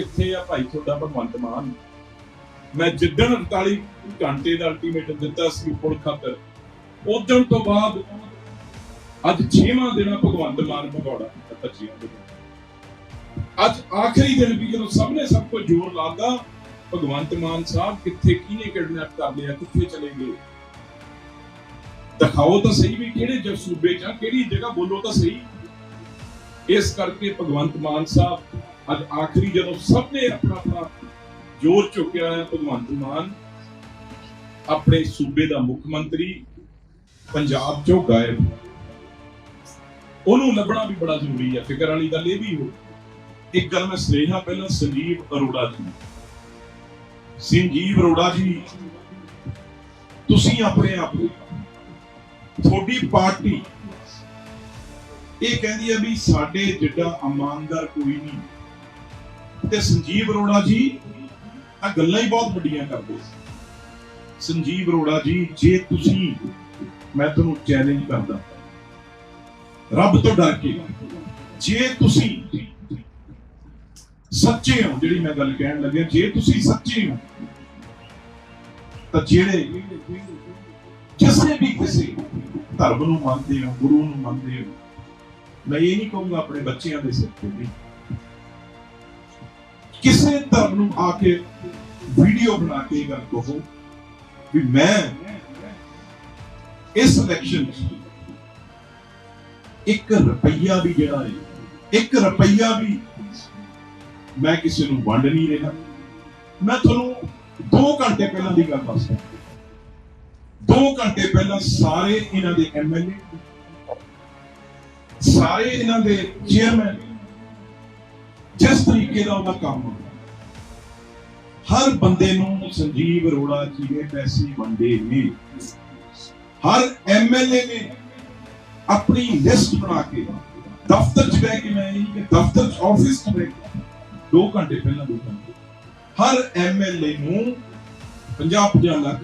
ਕਿੱਥੇ ਆ ਭਾਈ ਤੁਹਾਡਾ ਭਗਵੰਤ ਮਾਨ? ਮੈਂ ਜਿੱਦਣ 48 ਘੰਟੇ ਦਾ ਅਲਟੀਮੇਟਮ ਦਿੱਤਾ ਸੀ ਪੁਲ ਖਾਤਰ ਉਦੋਂ ਤੋਂ ਬਾਅਦ ਅੱਜ 6ਵਾਂ ਦਿਨ ਭਗਵੰਤ ਮਾਨ ਭਗੌੜਾ ਕੀਤਾ 25 ਅੱਜ ਆਖਰੀ ਦਿਨ ਵੀ ਜਦੋਂ ਸਭ ਨੇ ਸਭ ਕੁਝ ਜ਼ੋਰ ਲਾਦਾ ਭਗਵੰਤ ਮਾਨ ਸਾਹਿਬ ਕਿੱਥੇ ਕਿਹਨੇ ਕਿਡਨੈਪ ਕਰ ਲਿਆ ਕਿੱਥੇ ਚਲੇ ਗਏ? ਦਿਖਾਓ ਤਾਂ ਸਹੀ ਵੀ ਕਿਹੜੇ ਜ ਸੂਬੇ ਚ ਆ, ਕਿਹੜੀ ਜਗ੍ਹਾ ਬੋਲੋ ਤਾਂ ਸਹੀ। ਇਸ ਕਰਕੇ ਭਗਵੰਤ ਮਾਨ ਸਾਹਿਬ ਅੱਜ ਆਖਰੀ ਜਦੋਂ ਸਭ ਨੇ ਆਪਣਾ ਆਪਣਾ ਜ਼ੋਰ ਚੁੱਕਿਆ ਹੈ ਭਗਵੰਤ ਮਾਨ, ਆਪਣੇ ਸੂਬੇ ਦਾ ਮੁੱਖ ਮੰਤਰੀ ਪੰਜਾਬ ਚੋਂ ਗਾਇਬ। ਉਹਨੂੰ ਲੱਭਣਾ ਵੀ ਬੜਾ ਜ਼ਰੂਰੀ ਹੈ। ਫਿਕਰ ਵਾਲੀ ਗੱਲ ਇਹ ਵੀ ਹੋ, ਇੱਕ ਗੱਲ ਮੈਂ ਸੁਨੇਹਾ ਪਹਿਲਾਂ ਸੰਜੀਵ ਅਰੋੜਾ ਜੀ ਸੰਜੀਵ ਅਰੋੜਾ ਜੀ, ਤੁਸੀਂ ਆਪਣੇ ਆਪ ਨੂੰ, ਤੁਹਾਡੀ ਪਾਰਟੀ ਇਹ ਕਹਿੰਦੀ ਹੈ ਵੀ ਸਾਡੇ ਜਿੱਡਾ ਇਮਾਨਦਾਰ ਕੋਈ ਨਹੀਂ। ਤੇ ਸੰਜੀਵ ਅਰੋੜਾ ਜੀ ਆ ਗੱਲਾਂ ਹੀ ਬਹੁਤ ਵੱਡੀਆਂ ਕਰਦੇ ਸੀ। ਸੰਜੀਵ ਅਰੋੜਾ ਜੀ, ਜੇ ਤੁਸੀਂ, ਮੈਂ ਤੁਹਾਨੂੰ ਚੈਲੰਜ ਕਰਦਾ। ਰੱਬ ਤੋਂ ਡਰ ਕੇ। ਜੇ ਤੁਸੀਂ ਸੱਚੇ ਹੋ, ਜਿਹੜੀ ਮੈਂ ਗੱਲ ਕਹਿਣ ਲੱਗਿਆ, ਜੇ ਤੁਸੀਂ ਸੱਚੇ ਹੋ, ਤਾਂ ਜਿਹੜੇ ਕਿਸੇ ਵੀ ਕਿਸੇ ਧਰਮ ਨੂੰ ਮੰਨਦੇ ਹੋ, ਗੁਰੂ ਨੂੰ ਮੰਨਦੇ ਹੋ, ਮੈਂ ਇਹ ਨਹੀਂ ਕਹੂੰਗਾ ਆਪਣੇ ਬੱਚਿਆਂ ਦੇ ਸਿਰ ਤੇ ਵੀ। ਕਿਸੇ ਧਰਮ ਨੂੰ ਆ ਕੇ ਵੀਡੀਓ ਬਣਾ ਕੇ ਇਹ ਗੱਲ ਕਹੋ ਵੀ ਮੈਂ ਇਸ ਇਲੈਕਸ਼ਨ 'ਚ ਇੱਕ ਰੁਪਈਆ ਵੀ ਜਿਹੜਾ ਹੈ, ਇੱਕ ਰੁਪਈਆ ਵੀ ਮੈਂ ਕਿਸੇ ਨੂੰ ਵੰਡ ਨਹੀਂ ਰਿਹਾ। ਮੈਂ ਤੁਹਾਨੂੰ 2 ਘੰਟੇ ਪਹਿਲਾਂ ਦੀ ਗੱਲ ਦੱਸਦਾ। 2 ਘੰਟੇ ਪਹਿਲਾਂ ਸਾਰੇ ਇਹਨਾਂ ਦੇ ਐਮਐਲਏ ਸਾਰੇ ਇਹਨਾਂ ਦੇ ਚੇਅਰਮੈਨ ਜਿਸ ਤਰੀਕੇ ਦਾ ਉਹਦਾ ਕੰਮ ਹੁੰਦਾ ਹਰ ਬੰਦੇ ਨੂੰ ਸੰਜੀਵ ਅਰੋੜਾ ਜੀ ਨੇ ਪੈਸੇ ਵੰਡੇ ਨੇ। ਹਰ ਐਮਐਲਏ ਨੇ ਆਪਣੀ ਲਿਸਟ ਬਣਾ ਕੇ ਦਫ਼ਤਰ 'ਚ ਬਹਿ ਕੇ ਮੈਂ ਇਹ ਕਿ ਦਫ਼ਤਰ 'ਚ ਆਫਿਸ 'ਚ ਬਹਿ ਕੇ 2 ਘੰਟੇ ਪਹਿਲਾਂ ਦੋ ਘੰਟੇ। ਹਰ ਐਮਐਲਏ ਨੂੰ 50 50 ਲੱਖ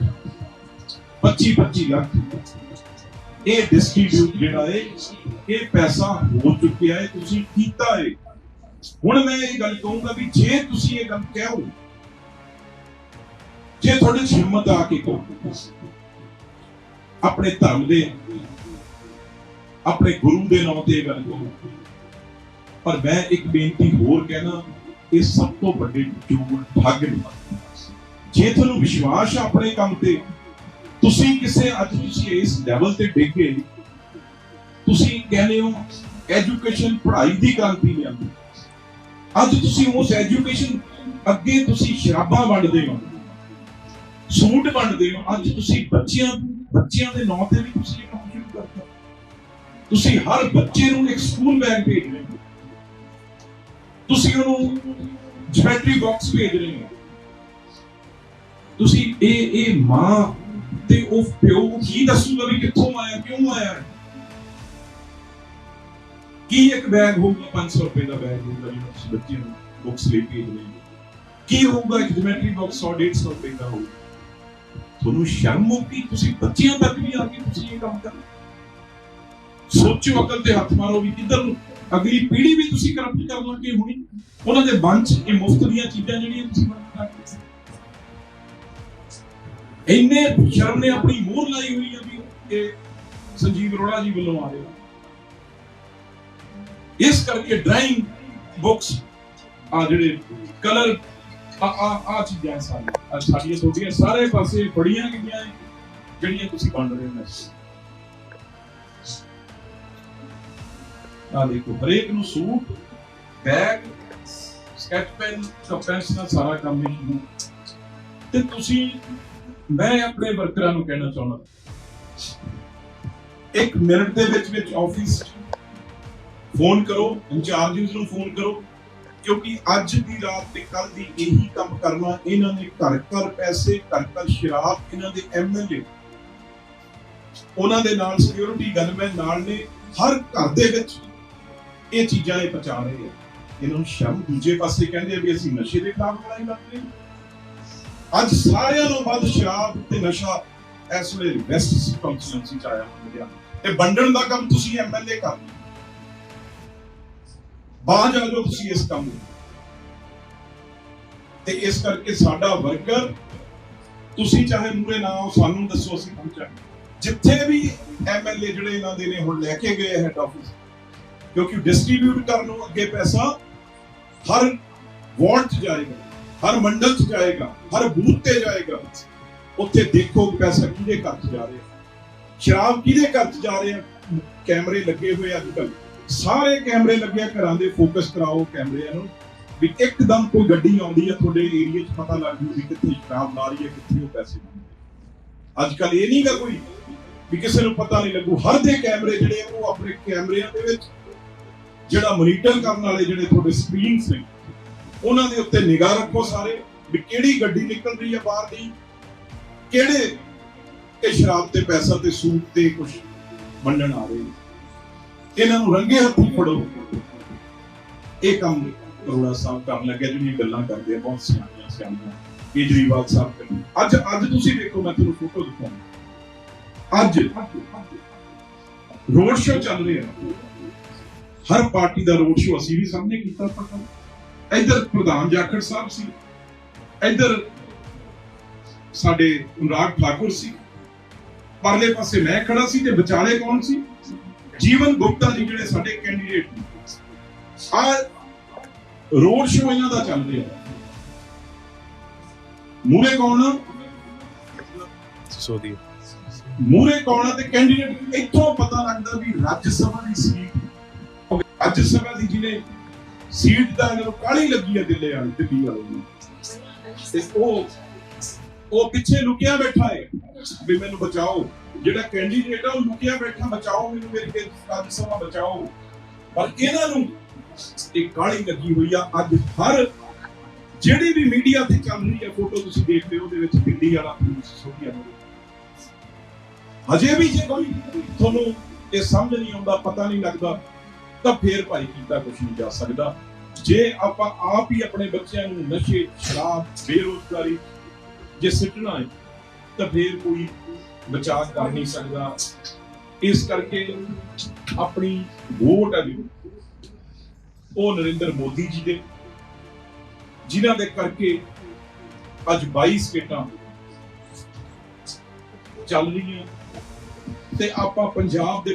25 25 ਲੱਖ। ਇਹ ਡਿਸਟ੍ਰੀਬਿਊਟ ਜਿਹੜਾ ਹੈ, ਇਹ ਪੈਸਾ ਹੋ ਚੁੱਕਿਆ ਹੈ, ਤੁਸੀਂ ਕੀਤਾ ਹੈ। ਹੁਣ ਮੈਂ ਇਹ ਗੱਲ ਕਹੂੰਗਾ ਵੀ ਜੇ ਤੁਸੀਂ ਇਹ ਗੱਲ ਕਹੋ ਜੇ ਤੁਹਾਡੇ 'ਚ ਹਿੰਮਤ ਆ ਕੇ ਕਹੋ, ਆਪਣੇ ਧਰਮ ਦੇ, ਆਪਣੇ ਗੁਰੂ ਦੇ ਨਾਮ ਤੇ ਇਹ ਗੱਲ ਕਹੋ। ਪਰ ਮੈਂ ਇੱਕ ਬੇਨਤੀ ਹੋਰ ਕਹਿਣਾ, ਇਹ ਸਭ ਤੋਂ ਵੱਡੇ ਚੋਰ ਠੱਗ ਨੇ। ਜੇ ਤੁਹਾਨੂੰ ਵਿਸ਼ਵਾਸ ਆ ਆਪਣੇ ਕੰਮ ਤੇ, ਤੁਸੀਂ ਕਿਸੇ, ਅੱਜ ਤੁਸੀਂ ਇਸ ਲੈਵਲ ਤੇ ਡਿੱਗੇ, ਤੁਸੀਂ ਕਹਿੰਦੇ ਹੋ ਐਜੂਕੇਸ਼ਨ ਪੜ੍ਹਾਈ ਦੀ ਕ੍ਰਾਂਤੀ ਲਿਆਂਦੀ। ਅੱਜ ਤੁਸੀਂ ਉਸ ਐਜੂਕੇਸ਼ਨ ਅੱਗੇ ਤੁਸੀਂ ਸ਼ਰਾਬਾਂ ਵੰਡਦੇ ਹੋ, ਸੂਟ ਵੰਡਦੇ ਹੋ, ਅੱਜ ਤੁਸੀਂ ਬੱਚਿਆਂ ਬੱਚਿਆਂ ਦੇ ਨਾਂ ਤੇ ਵੀ ਤੁਸੀਂ ਇਹ ਕੰਮ ਸ਼ੁਰੂ ਕਰਤਾ। ਤੁਸੀਂ ਹਰ ਬੱਚੇ ਨੂੰ ਇੱਕ ਸਕੂਲ ਬੈਗ ਭੇਜ ਰਹੇ ਹੋ। ਤੁਸੀਂ ਉਹਨੂੰ ਜਿਓਮੈਟਰੀ ਬਾਕਸ ਭੇਜ ਰਹੇ ਹੋ। ਤੁਸੀਂ ਇਹ ਇਹ ਮਾਂ ਤੇ ਉਹ ਪਿਓ ਕੀ ਦੱਸੂਗਾ ਵੀ ਕਿੱਥੋਂ ਆਇਆ, ਕਿਉਂ ਆਇਆ? ਕੀ ਇੱਕ ਬੈਗ ਹੋਊਗਾ? 500 ਰੁਪਏ ਦਾ ਬੈਗ ਹੋਊਗਾ ਜਿਹੜਾ ਬੱਚਿਆਂ ਨੂੰ ਬੁੱਕਸ ਲੈ ਕੇ ਦੇ ਕੀ ਹੋਊਗਾ? ਇੱਕ ਜਿਓਮੈਟਰੀ ਬਾਕਸ 100 150 ਰੁਪਏ ਦਾ ਹੋਊਗਾ ਤੁਹਾਨੂੰ ਸ਼ਰਮ ਹੋਊਗੀ, ਤੁਸੀਂ ਬੱਚਿਆਂ ਤੱਕ ਵੀ ਆ ਕੇ ਤੁਸੀਂ ਇਹ ਕੰਮ ਕਰਨਾ ਸੋਚੋ, ਅਕਲ ਤੇ ਹੱਥ ਮਾਰੋ ਵੀ ਕਿੱਧਰ ਨੂੰ। ਅਗਲੀ ਪੀੜ੍ਹੀ ਵੀ ਤੁਸੀਂ ਕਰਪਟ ਕਰ ਲਾਂਗੇ ਹੁਣੀ। ਉਹਨਾਂ ਦੇ ਮਨ 'ਚ ਇਹ ਮੁਫਤ ਦੀਆਂ ਚੀਜ਼ਾਂ ਜਿਹੜੀਆਂ ਤੁਸੀਂ ਬੰਦ ਕਰ ਇੰਨੇ ਸ਼ਰਮ ਨੇ ਆਪਣੀ ਮੋਹਰ ਲਾਈ ਹੋਈ ਆ ਵੀ ਇਹ ਸੰਜੀਵ ਅਰੋੜਾ ਜੀ ਵੱਲੋਂ ਆ ਰਿਹਾ ਇਸ ਕਰਕੇ ਡਰਾਇੰਗ ਬੁక్స్ ਆ ਜਿਹੜੇ ਕਲਰ ਆ ਆ ਆ ਚੀਜ਼ਾਂ ਸਾਰੀਆਂ। ਸਾਡੀਆਂ ਤੁਹਾਡੀਆਂ, ਸਾਰੇ ਪਾਸੇ ਬੜੀਆਂ ਗਈਆਂ ਜਿਹੜੀਆਂ ਤੁਸੀਂ ਬਣ ਰਹੇ ਹੋ। ਆ ਦੇਖੋ, ਹਰੇਕ ਨੂੰ suit bag sketch pen pencil ਸਾਰਾ ਕੰਮ ਹੀ ਸ਼ੁਰੂ ਤੇ ਤੁਸੀਂ, ਮੈਂ ਆਪਣੇ ਵਰਕਰਾਂ ਨੂੰ ਕਹਿਣਾ ਚਾਹੁੰਦਾ। ਇੱਕ ਮਿੰਟ ਦੇ ਵਿੱਚ ਵਿੱਚ ਆਫਿਸ ਫੋਨ ਕਰੋ ਇੰਚਾਰਜਸ ਨੂੰ ਫੋਨ ਕਰੋ, ਕਿਉਂਕਿ ਅੱਜ ਦੀ ਰਾਤ ਤੇ ਕੱਲ ਦੀ ਇਹੀ ਕੰਮ ਕਰਨਾ, ਇਹਨਾਂ ਨੇ ਘਰ ਘਰ ਪੈਸੇ, ਘਰ ਘਰ ਸ਼ਰਾਬ, ਇਹਨਾਂ ਦੇ ਐਮਐਲਏ ਉਹਨਾਂ ਦੇ ਨਾਲ ਸਿਕਿਉਰਿਟੀ ਗਨਮੈਨ ਨਾਲ ਨੇ, ਹਰ ਘਰ ਦੇ ਵਿੱਚ ਇਹ ਚੀਜ਼ਾਂ ਇਹ ਪਹੁੰਚਾ ਰਹੇ ਆ ਇਹਨਾਂ ਨੂੰ ਸ਼ਰਮ ਦੂਜੇ ਪਾਸੇ ਕਹਿੰਦੇ ਆ ਵੀ ਅਸੀਂ ਨਸ਼ੇ ਦੇ ਖਿਲਾਫ ਲੜਾਈ ਲੜਦੇ ਅੱਜ ਸਾਰਿਆਂ ਨੂੰ ਵੱਧ ਸ਼ਰਾਬ ਤੇ ਨਸ਼ਾ ਇਸ ਵੇਲੇ ਵੈਸਟ ਕੰਸਟੀਟਿਊਂਸੀ ਚ ਆਇਆ ਹੋਇਆ। ਤੇ ਵੰਡਣ ਦਾ ਕੰਮ ਤੁਸੀਂ ਐਮਐਲਏ ਕਰ ਬਾਹਰ ਆ ਜਾਓ ਤੁਸੀਂ ਇਸ ਕੰਮ ਨੂੰ। ਤੇ ਇਸ ਕਰਕੇ ਸਾਡਾ ਵਰਕਰ, ਤੁਸੀਂ ਚਾਹੇ ਮੂਰੇ ਨਾ ਆਓ, ਸਾਨੂੰ ਦੱਸੋ ਅਸੀਂ ਪਹੁੰਚਾਂਗੇ ਜਿੱਥੇ ਵੀ ਐਮਐਲਏ ਜਿਹੜੇ ਇਹਨਾਂ ਦੇ ਨੇ, ਹੁਣ ਲੈ ਕੇ ਗਏ ਹੈਡ ਆਫਿਸ ਕਿਉਂਕਿ ਡਿਸਟ੍ਰੀਬਿਊਟ ਕਰਨ ਨੂੰ ਅੱਗੇ ਪੈਸਾ ਹਰ ਵਾਰਡ 'ਚ ਜਾਏਗਾ, ਹਰ ਮੰਡਲ 'ਚ ਜਾਏਗਾ, ਹਰ ਬੂਥ ਤੇ ਜਾਏਗਾ। ਉੱਥੇ ਦੇਖੋ ਕਿ ਪੈਸਾ ਕਿਹਦੇ ਘਰ 'ਚ ਜਾ ਰਿਹਾ। ਸ਼ਰਾਬ ਕਿਹਦੇ ਘਰ 'ਚ ਜਾ ਰਿਹਾ। ਕੈਮਰੇ ਲੱਗੇ ਹੋਏ ਅੱਜ ਕੱਲ੍ਹ। ਸਾਰੇ ਕੈਮਰੇ ਲੱਗਿਆ ਘਰਾਂ ਦੇ ਫੋਕਸ ਕਰਾਓ ਕੈਮਰਿਆਂ ਨੂੰ, ਵੀ ਇੱਕਦਮ ਕੋਈ ਗੱਡੀ ਆਉਂਦੀ ਹੈ ਤੁਹਾਡੇ ਏਰੀਆ 'ਚ ਪਤਾ ਲੱਗ ਜੂ ਵੀ ਕਿੱਥੇ ਸ਼ਰਾਬ ਲਾ ਰਹੀ ਹੈ, ਕਿੱਥੇ ਉਹ ਪੈਸੇ ਮੰਗਦੇ ਅੱਜ ਕੱਲ ਇਹ ਨਹੀਂ ਗਾ ਕੋਈ ਵੀ ਕਿਸੇ ਨੂੰ ਪਤਾ ਨਹੀਂ ਲੱਗੂ, ਹਰ ਦੇ ਕੈਮਰੇ ਜਿਹੜੇ ਉਹ ਆਪਣੇ ਕੈਮਰਿਆਂ ਦੇ ਵਿੱਚ, ਜਿਹੜਾ ਮੋਨੀਟਰ ਕਰਨ ਵਾਲੇ ਜਿਹੜੇ ਤੁਹਾਡੇ ਸਕਰੀਨਸ ਨੇ, ਉਹਨਾਂ ਦੇ ਉੱਤੇ ਨਿਗਾਹ ਰੱਖੋ ਸਾਰੇ, ਵੀ ਕਿਹੜੀ ਗੱਡੀ ਨਿਕਲ ਰਹੀ ਹੈ ਬਾਹਰ ਦੀ, ਕਿਹੜੇ ਇਹ ਸ਼ਰਾਬ ਤੇ ਪੈਸਾ ਤੇ ਸੂਟ ਤੇ ਕੁਝ ਵੰਡਣ ਆ ਰਹੇ ਨੇ। ਇਹਨਾਂ ਨੂੰ ਰੰਗੇ ਹੱਥੀ ਫੜੋ। ਇਹ ਕੰਮ ਅਰੋੜਾ ਸਾਹਿਬ ਕਰਨ ਲੱਗਿਆ, ਜਿਹੜੀਆਂ ਗੱਲਾਂ ਕਰਦੇ ਆ, ਬਹੁਤ ਸਿਆਣੀਆਂ ਸਿਆਣੀਆਂ ਕੇਜਰੀਵਾਲ ਸਾਹਿਬ ਕਰਨ ਅੱਜ ਅੱਜ ਤੁਸੀਂ ਵੇਖੋ, ਮੈਂ ਤੁਹਾਨੂੰ ਫੋਟੋ ਦਿਖਾਉਂਦਾ। ਅੱਜ ਰੋਡ ਸ਼ੋ ਚੱਲ ਰਿਹਾ। ਹਰ ਪਾਰਟੀ ਦਾ ਰੋਡ ਸ਼ੋ ਅਸੀਂ ਵੀ ਸਾਹਮਣੇ ਕੀਤਾ ਪਤਾ ਇੱਧਰ ਪ੍ਰਧਾਨ ਜਾਖੜ ਸਾਹਿਬ ਸੀ, ਇੱਧਰ ਸਾਡੇ ਅਨੁਰਾਗ ਠਾਕੁਰ ਸੀ। ਪਰਲੇ ਪਾਸੇ ਮੈਂ ਖੜਾ ਸੀ ਤੇ ਵਿਚਾਲੇ ਕੌਣ ਸੀ? ਜੀਵਨ ਗੁਪਤਾ ਜੀ ਜਿਹੜੇ ਸਾਡੇ ਕੈਂਡੀਡੇਟ ਨੇ। ਆ ਰੋਡ ਸ਼ੋ ਇਹਨਾਂ ਦਾ ਚੱਲ ਰਿਹਾ। ਮੂਰੇ ਕੌਣ ਸੋਦੀ ਮੂਰੇ ਕੌਣ ਤੇ ਕੈਂਡੀਡੇਟ ਇੱਥੋਂ ਪਤਾ ਲੱਗਦਾ ਵੀ ਰਾਜ ਸਭਾ ਦੀ ਸੀਟ ਰਾਜ ਸਭਾ ਦੀ ਜਿਹਨੇ ਸੀਟ ਦਾ ਇਹਨਾਂ ਨੂੰ ਕਾਲੀ ਲੱਗੀ ਹੈ ਦਿੱਲੀ ਵਾਲੀ ਦਿੱਲੀ ਵਾਲੇ ਨੂੰ ਤੇ ਉਹ ਉਹ ਪਿੱਛੇ ਲੁਕਿਆ ਬੈਠਾ ਹੈ ਵੀ ਮੈਨੂੰ ਬਚਾਓ। ਜਿਹੜਾ ਕੈਂਡੀਡੇਟ ਆ, ਉਹ ਲੁਕਿਆ ਬੈਠਾ, ਬਚਾਓ ਮੈਨੂੰ ਮੇਰੀ ਕੇ ਸਭਾ ਬਚਾਓ। ਪਰ ਇਹਨਾਂ ਨੂੰ ਇਹ ਕਾਲੀ ਲੱਗੀ ਹੋਈ ਆ ਅੱਜ ਹਰ, ਜਿਹੜੀ ਵੀ ਮੀਡੀਆ ਤੇ ਚੱਲ ਰਹੀ ਹੈ ਫੋਟੋ ਤੁਸੀਂ ਦੇਖਦੇ ਹੋ, ਉਹਦੇ ਵਿੱਚ ਦਿੱਲੀ ਵਾਲਾ ਪੁਲਿਸ ਸੋਧੀਆ ਹਜੇ ਵੀ ਜੇ ਕੋਈ ਤੁਹਾਨੂੰ ਇਹ ਸਮਝ ਨਹੀਂ ਆਉਂਦਾ, ਪਤਾ ਨਹੀਂ ਲੱਗਦਾ, ਤਾਂ ਫੇਰ ਭਾਈ ਕੀਤਾ ਕੁਝ ਨਹੀਂ ਜਾ ਸਕਦਾ। ਜੇ ਆਪਾਂ ਆਪ ਹੀ ਆਪਣੇ ਬੱਚਿਆਂ ਨੂੰ ਨਸ਼ੇ, ਸ਼ਰਾਬ, ਬੇਰੋਜ਼ਗਾਰੀ ਜੇ ਸਿੱਟਣਾ ਹੈ ਤਾਂ ਫੇਰ ਕੋਈ ਬਚਾਅ ਕਰ ਨਹੀਂ ਸਕਦਾ। ਇਸ ਕਰਕੇ ਆਪਣੀ ਵੋਟ ਹੈ ਜਿਹੜੀ, ਉਹ ਨਰਿੰਦਰ ਮੋਦੀ ਜੀ ਦੇ। ਜਿਨ੍ਹਾਂ ਦੇ ਕਰਕੇ ਅੱਜ 22 ਸਟੇਟਾਂ ਚੱਲ ਰਹੀਆਂ। ਤੇ ਆਪਾਂ ਪੰਜਾਬ ਦੇ ਵਿੱਚ